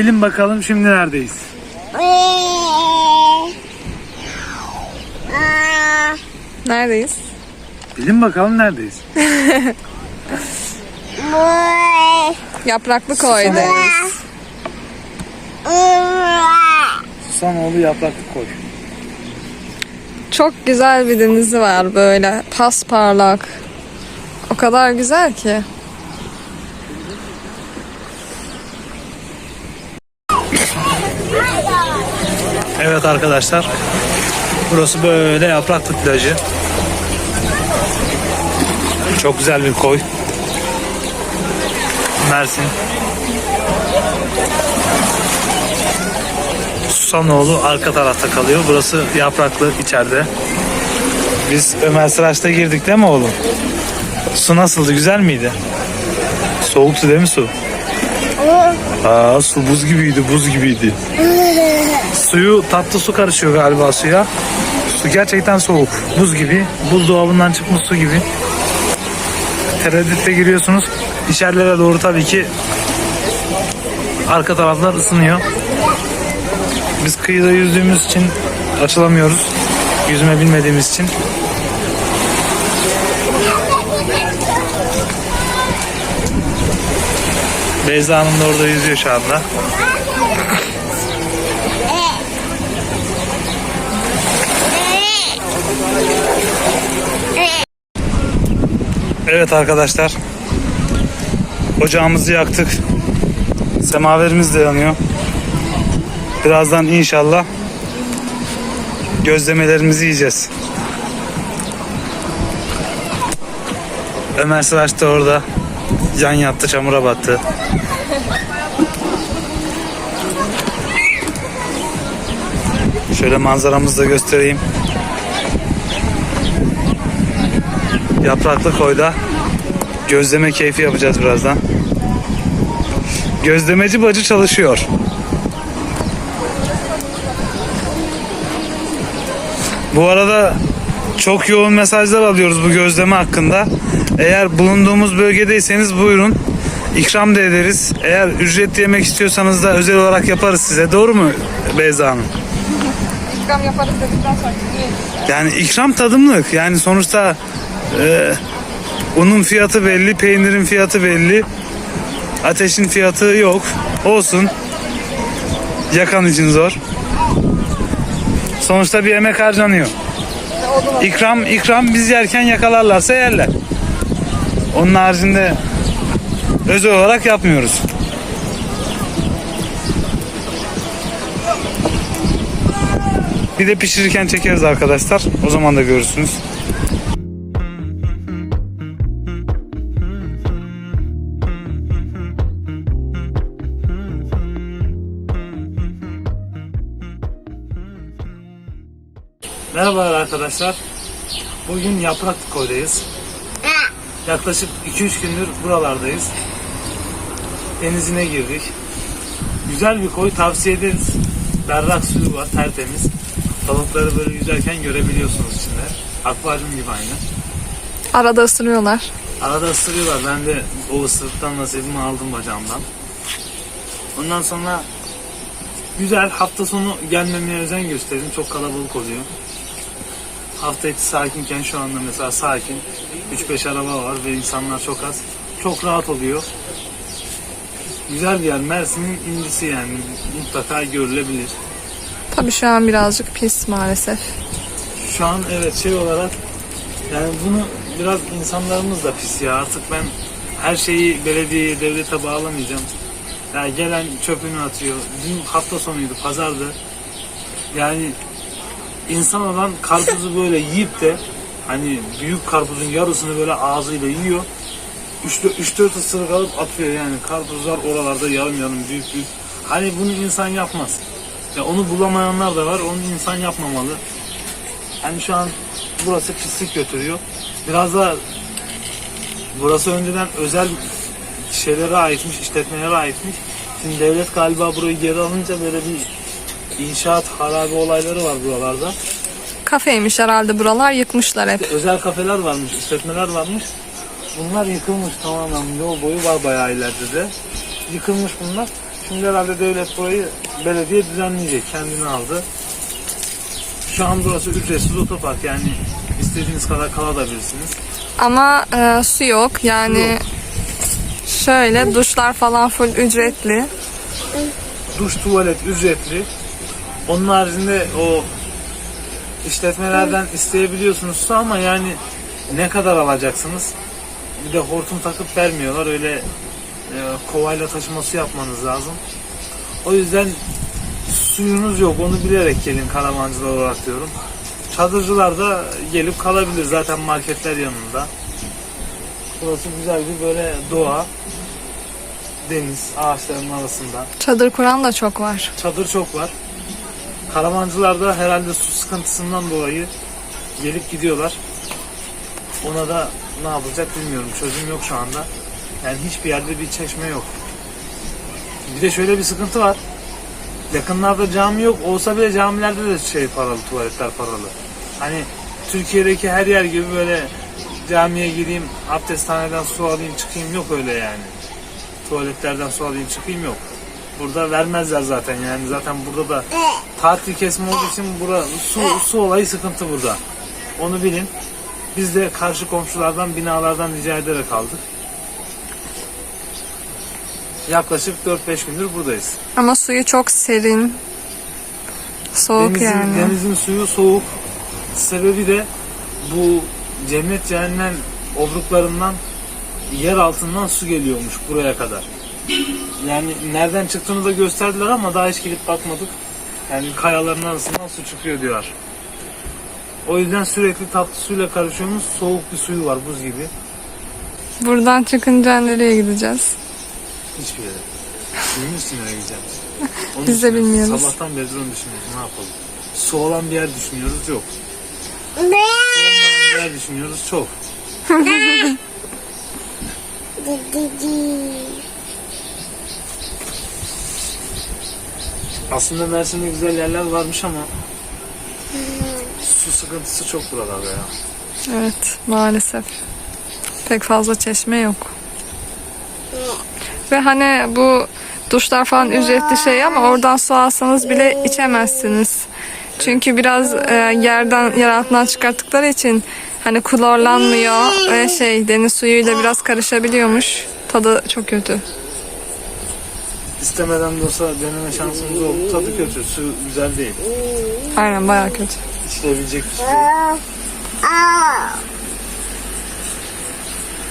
Bilin bakalım şimdi neredeyiz? Neredeyiz? Bilin bakalım neredeyiz? Yapraklı koydayız. Susanoğlu yapraklı koy. Çok güzel bir denizi var böyle pasparlak. O kadar güzel ki. Evet arkadaşlar. Burası böyle yapraklı plajı. Çok güzel bir koy. Mersin. Susanoğlu arka tarafta kalıyor. Burası yapraklı içeride. Biz Ömer Sıraç'ta girdik değil mi oğlum? Su nasıldı? Güzel miydi? Soğuktu değil mi su? Aa, su buz gibiydi, buz gibiydi. Suyu tatlı su karışıyor galiba suya. Su gerçekten soğuk. Buz gibi. Buzdolabından çıkmış su gibi. Tereddütte giriyorsunuz. İçerilere doğru tabii ki arka taraflar ısınıyor. Biz kıyıda yüzdüğümüz için açılamıyoruz. Yüzme bilmediğimiz için. Beyza Hanım da orada yüzüyor şu anda. Evet arkadaşlar. Ocağımızı yaktık. Semaverimiz de yanıyor. Birazdan inşallah gözlemelerimizi yiyeceğiz. Ömer Sıraç da orada yan yattı, çamura battı. Şöyle manzaramızı da göstereyim. Yapraklı koyda gözleme keyfi yapacağız birazdan. Gözlemeci bacı çalışıyor. Bu arada çok yoğun mesajlar alıyoruz bu gözleme hakkında. Eğer bulunduğumuz bölgedeyseniz buyurun. İkram da ederiz. Eğer ücretli yemek istiyorsanız da özel olarak yaparız size. Doğru mu Beyza Hanım? İkram yaparız dedikten sonra Yani ikram tadımlık. Yani sonuçta e, unun fiyatı belli, peynirin fiyatı belli. Ateşin fiyatı yok. Olsun. Yakan için zor. Sonuçta bir emek harcanıyor. İkram, ikram biz yerken yakalarlarsa yerler. Onun haricinde özel olarak yapmıyoruz. Bir de pişirirken çekeriz arkadaşlar. O zaman da görürsünüz. Merhabalar arkadaşlar. Bugün Yaprak Koy'dayız. Yaklaşık 2-3 gündür buralardayız. Denizine girdik. Güzel bir koy tavsiye ederiz. Berrak suyu var tertemiz. Balıkları böyle yüzerken görebiliyorsunuz içinde. Akvaryum gibi aynı. arada ısınıyorlar. Arada ısırıyorlar. Ben de o ısırıktan nasibimi aldım bacağımdan. Ondan sonra güzel hafta sonu gelmemeye özen gösterin. Çok kalabalık oluyor. Hafta içi sakinken şu anda mesela sakin. 3-5 araba var ve insanlar çok az. Çok rahat oluyor. Güzel bir yer. Mersin'in incisi yani. Mutlaka görülebilir. Tabii şu an birazcık pis maalesef. Şu an evet şey olarak yani bunu biraz insanlarımız da pis ya artık ben her şeyi belediyeye devlete bağlamayacağım. Ya gelen çöpünü atıyor. Dün hafta sonuydu pazardı. Yani insan olan karpuzu böyle yiyip de hani büyük karpuzun yarısını böyle ağzıyla yiyor. 3-4 ısırık alıp atıyor yani karpuzlar oralarda yarım yarım büyük büyük. Hani bunu insan yapmaz. Ya onu bulamayanlar da var. Onu insan yapmamalı. Hani şu an burası pislik götürüyor. Biraz da burası önceden özel şeylere aitmiş, işletmelere aitmiş. Şimdi devlet galiba burayı geri alınca böyle bir inşaat harabe olayları var buralarda. Kafeymiş herhalde buralar yıkmışlar hep. Özel kafeler varmış, işletmeler varmış. Bunlar yıkılmış tamamen. Yol boyu var bayağı ileride de. Yıkılmış bunlar. Şimdi herhalde devlet burayı belediye düzenleyecek. Kendini aldı. Şu an burası ücretsiz otopark yani istediğiniz kadar kalabilirsiniz. Ama e, su yok. Yani şöyle duşlar falan full ücretli. Duş, tuvalet ücretli. Onun haricinde o işletmelerden isteyebiliyorsunuz su ama yani ne kadar alacaksınız? Bir de hortum takıp vermiyorlar. Öyle e, kovayla taşıma su yapmanız lazım. O yüzden suyunuz yok. Onu bilerek gelin karavancılar olarak diyorum. Çadırcılar da gelip kalabilir. Zaten marketler yanında. Burası güzel bir böyle doğa. Deniz, ağaçların arasında. Çadır kuran da çok var. Çadır çok var. Karavancılar da herhalde su sıkıntısından dolayı gelip gidiyorlar. Ona da ne yapacak bilmiyorum. Çözüm yok şu anda. Yani hiçbir yerde bir çeşme yok. Bir de şöyle bir sıkıntı var. Yakınlarda cami yok. Olsa bile camilerde de şey paralı, tuvaletler paralı. Hani Türkiye'deki her yer gibi böyle camiye gireyim, abdesthaneden su alayım çıkayım yok öyle yani. Tuvaletlerden su alayım çıkayım yok. Burada vermezler zaten yani zaten burada da tatil kesimi olduğu için bura, su, su olayı sıkıntı burada. Onu bilin. Biz de karşı komşulardan binalardan rica ederek aldık. Yaklaşık 4-5 gündür buradayız. Ama suyu çok serin. Soğuk denizin, yani. denizin suyu soğuk. Sebebi de bu cennet cehennem obruklarından yer altından su geliyormuş buraya kadar. Yani nereden çıktığını da gösterdiler ama daha hiç gidip bakmadık. Yani kayaların arasından su çıkıyor diyorlar. O yüzden sürekli tatlı suyla karışıyormuş. Soğuk bir suyu var buz gibi. Buradan çıkınca nereye gideceğiz? Hiçbir yere. Bilmiyoruz ki nereye gideceğiz. Onu Biz de düşünüyoruz. bilmiyoruz. Sabahtan beri onu düşünüyoruz. Ne yapalım? Su olan bir yer düşünüyoruz. Yok. Su olmayan bir yer düşünüyoruz. Çok. Aslında Mersin'de güzel yerler varmış ama su sıkıntısı çok buralarda ya. Evet maalesef. Pek fazla çeşme yok. Ve hani bu duşlar falan ücretli şey ama oradan su alsanız bile içemezsiniz. Çünkü biraz e, yerden yer altından çıkarttıkları için hani klorlanmıyor ve şey deniz suyuyla biraz karışabiliyormuş. Tadı çok kötü. İstemeden de olsa deneme şansımız oldu. Tadı kötü. Su güzel değil. Aynen bayağı kötü. İçilebilecek bir değil.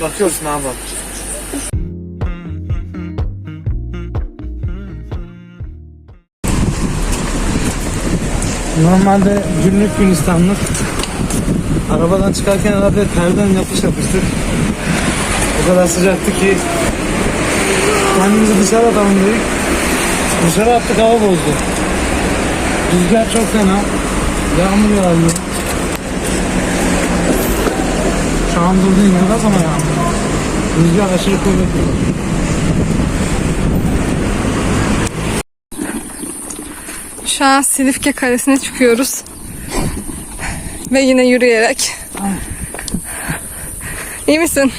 Bakıyoruz ne yapalım. Normalde günlük günistanlık arabadan çıkarken herhalde terden yapış yapıştık. O kadar sıcaktı ki kendimizi dışarı atalım dedik. Dışarı attık hava bozdu. Rüzgar çok fena. Yağmur yağıyor. Şu an durdu inanılmaz ama yağmur. Rüzgar aşırı kuvvetli. Şu an Silifke Kalesi'ne çıkıyoruz. Ve yine yürüyerek. İyi misin?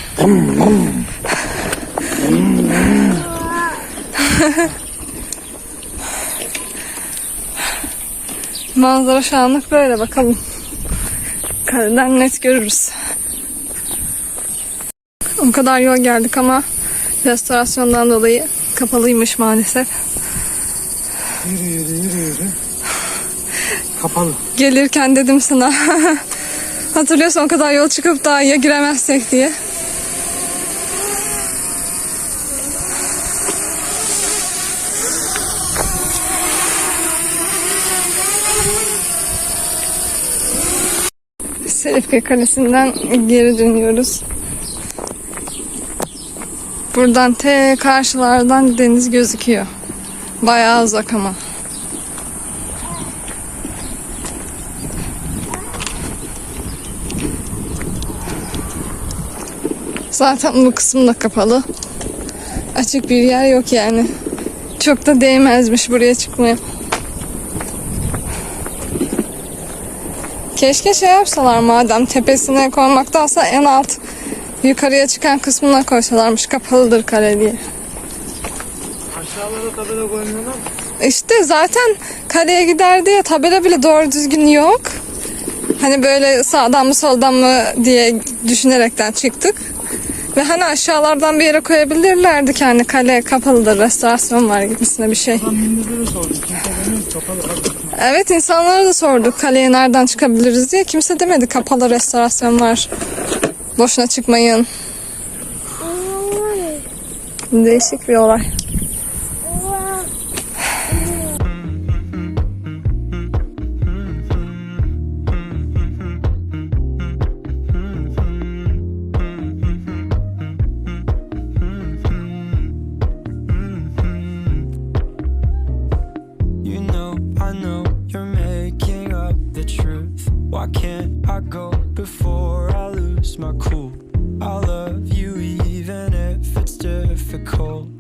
Manzara şu anlık böyle bakalım. Kaleden net görürüz. O kadar yol geldik ama restorasyondan dolayı kapalıymış maalesef. Yürü yürü yürü yürü. Kapalı. Gelirken dedim sana. Hatırlıyorsan o kadar yol çıkıp daha ya giremezsek diye. Selifke Kalesi'nden geri dönüyoruz. Buradan te karşılardan deniz gözüküyor. Bayağı uzak ama. Zaten bu kısım da kapalı. Açık bir yer yok yani. Çok da değmezmiş buraya çıkmaya. Keşke şey yapsalar madem tepesine koymaktansa en alt yukarıya çıkan kısmına koysalarmış kapalıdır kale diye. Aşağılara tabela koymuyorlar. İşte zaten kaleye gider diye tabela bile doğru düzgün yok. Hani böyle sağdan mı soldan mı diye düşünerekten çıktık. Ve hani aşağılardan bir yere koyabilirlerdi ki hani kale kapalıdır, restorasyon var gibisine bir şey. Evet insanlara da sorduk kaleye nereden çıkabiliriz diye. Kimse demedi kapalı restorasyon var. Boşuna çıkmayın. Değişik bir olay. I know you're making up the truth. Why can't I go before I lose my cool? I love you even if it's difficult.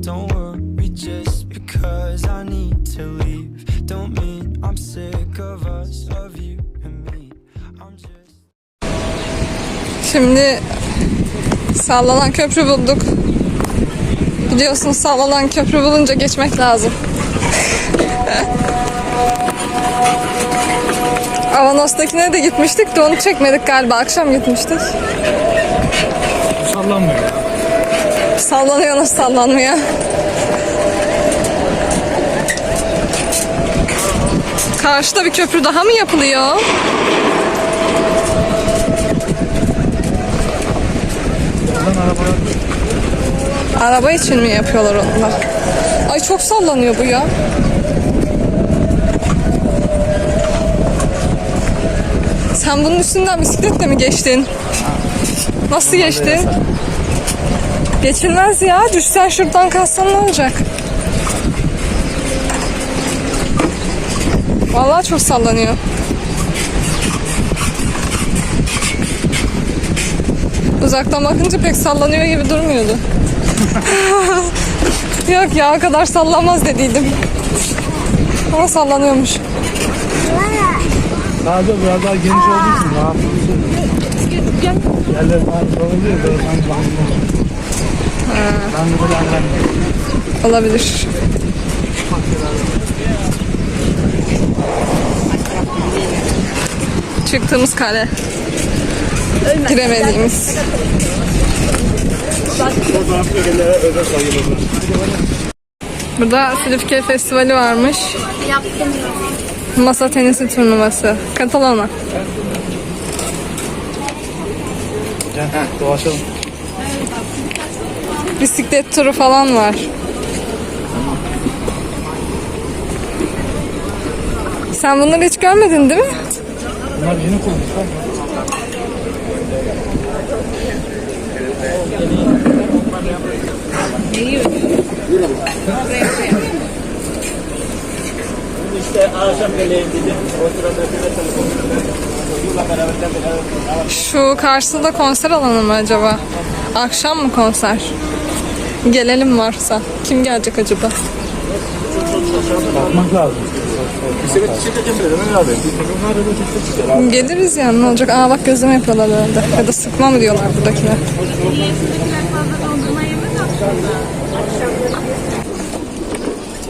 Don't worry just because I need to leave. Don't mean I'm sick of us, of you and me. I'm just. Şimdi sallanan köprü bulduk. Biliyorsunuz sallanan köprü bulunca geçmek lazım. Avanos'takine de gitmiştik de onu çekmedik galiba. Akşam gitmiştik. Sallanmıyor. Sallanıyor nasıl sallanmıyor? Karşıda bir köprü daha mı yapılıyor? Oradan arabalar Araba için mi yapıyorlar onlar? Ay çok sallanıyor bu ya. Sen bunun üstünden bisikletle mi geçtin? Nasıl geçtin? Geçilmez ya. Düşsen şuradan kalsan ne olacak? Vallahi çok sallanıyor. Uzaktan bakınca pek sallanıyor gibi durmuyordu. Yok ya o kadar sallanmaz dediydim. Ama sallanıyormuş. Sadece biraz daha geniş olduğu için rahat Yerler rahat oluyor. Böyle sanki bandı. Ben de böyle anlamıyorum. Olabilir. Çıktığımız kale. Giremediğimiz. Burada Silifke Festivali varmış. Masa tenisi turnuvası. Katalana. Gel dolaşalım. Bisiklet turu falan var. Sen bunları hiç görmedin değil mi? Bunlar yeni Şu karşısında konser alanı mı acaba? Akşam mı konser? Gelelim varsa. Kim gelecek acaba? Bakmak lazım. Geliriz yani ne olacak? Aa bak gözleme yapıyorlar herhalde. Ya da sıkma mı diyorlar buradakiler?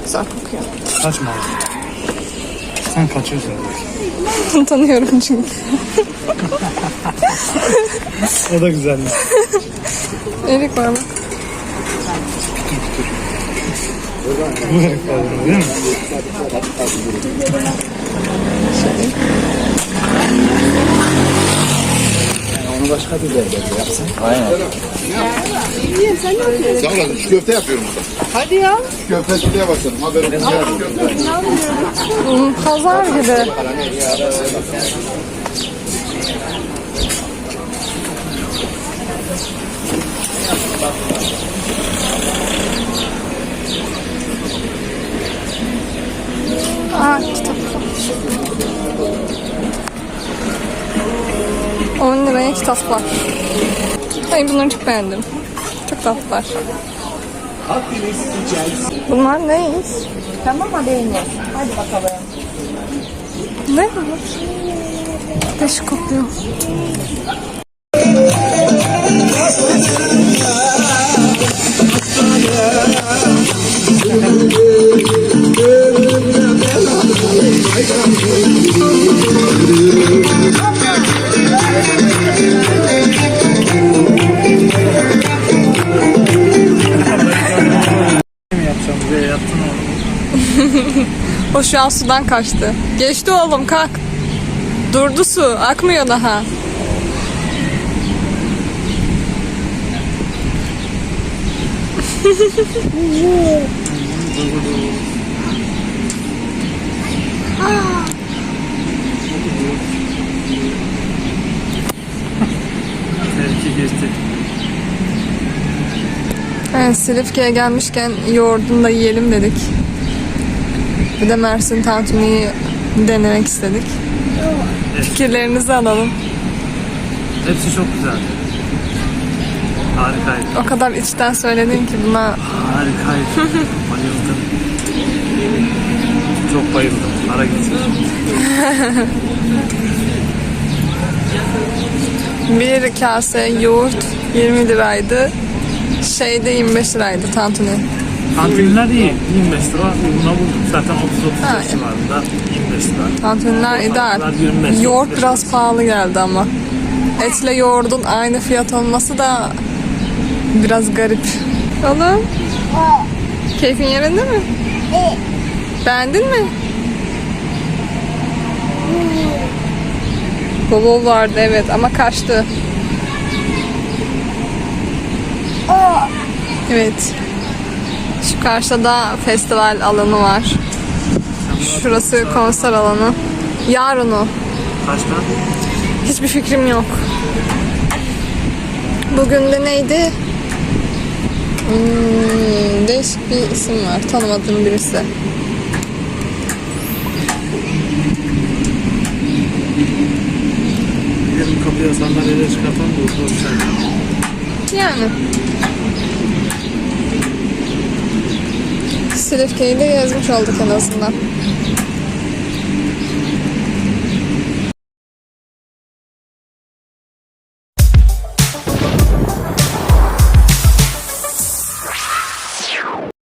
Güzel kokuyor. Kaçma. Sen kaçıyorsun. Tanıyorum çünkü. O da güzelmiş. Erik var bak. Bu renk var değil mi? Onu başka bir yerde yapsın. Aynen. Sağ olasın. Şu köfte yapıyorum burada. Hadi ya. Köfteciliğe başladım. Haberim yok. Pazar gibi. Aa kitap. 10 liraya kitaplar. Ay bunları çok beğendim. Çok tatlılar. Bunlar ne? Tamam haberin olsun. Hadi bakalım. Ne bu? Değişik O şu an sudan kaçtı. Geçti oğlum kalk. Durdu su. Akmıyor daha. Evet, Silifke'ye gelmişken yoğurdunu da yiyelim dedik. Bir de Mersin tantuniyi denemek istedik. Fikirlerinizi alalım. Hepsi çok güzel. Harikaydı. O kadar içten söyledin ki buna Harikaydı. bayıldım. Çok bayıldım. Para gitsin. bir kase yoğurt 20 liraydı. Şeyde 25 liraydı tantuni. Kantinler iyi. 25 lira. Buna bulduk. Zaten 30-35 Ha, civarında. 25 lira. Tantuniler ideal. Tantuniler 25, Yoğurt 35. biraz pahalı geldi ama. Etle yoğurdun aynı fiyat olması da biraz garip. Oğlum. Keyfin yerinde mi? Beğendin mi? Baba vardı evet ama kaçtı. Evet. Şu karşıda festival alanı var. Şurası konser alanı. Yarın o. Kaçtan? Hiçbir fikrim yok. Bugün de neydi? Hmm, değişik bir isim var. Tanımadığım birisi. Gidelim kapıya sandalyeleri çıkartalım da oturalım sen. Yani. Silifke'yi de gezmiş olduk en azından.